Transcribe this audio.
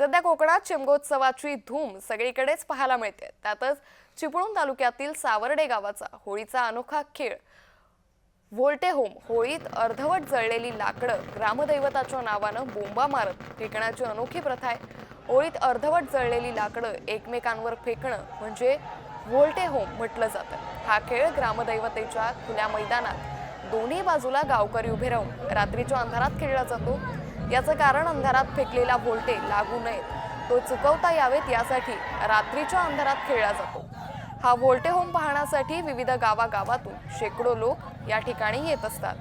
सध्या कोकणात शिमगोत्सवाची धूम सगळीकडेच पाहायला मिळते. त्यातच चिपळूण तालुक्यातील सावर्डे गावाचा होळीचा अनोखा खेळ. व्होल्टे होम होळीत अर्धवट जळलेली लाकडं ग्रामदैवताच्या नावानं बोंबा मारत फेकण्याची अनोखी प्रथा आहे. होळीत अर्धवट जळलेली लाकडं एकमेकांवर फेकणं म्हणजे व्होल्टे होम म्हटलं जातं. हा खेळ ग्रामदैवतेच्या खुल्या मैदानात दोन्ही बाजूला गावकरी उभे राहून रात्रीच्या अंधारात खेळला जातो. याचं कारण अंधारात फेकलेला व्होल्टे लागू नयेत. तो चुकवता यावेत यासाठी रात्रीच्या अंधारात खेळला जातो. हा व्होल्टे होम पाहण्यासाठी विविध गावागावातून शेकडो लोक या ठिकाणी येत असतात.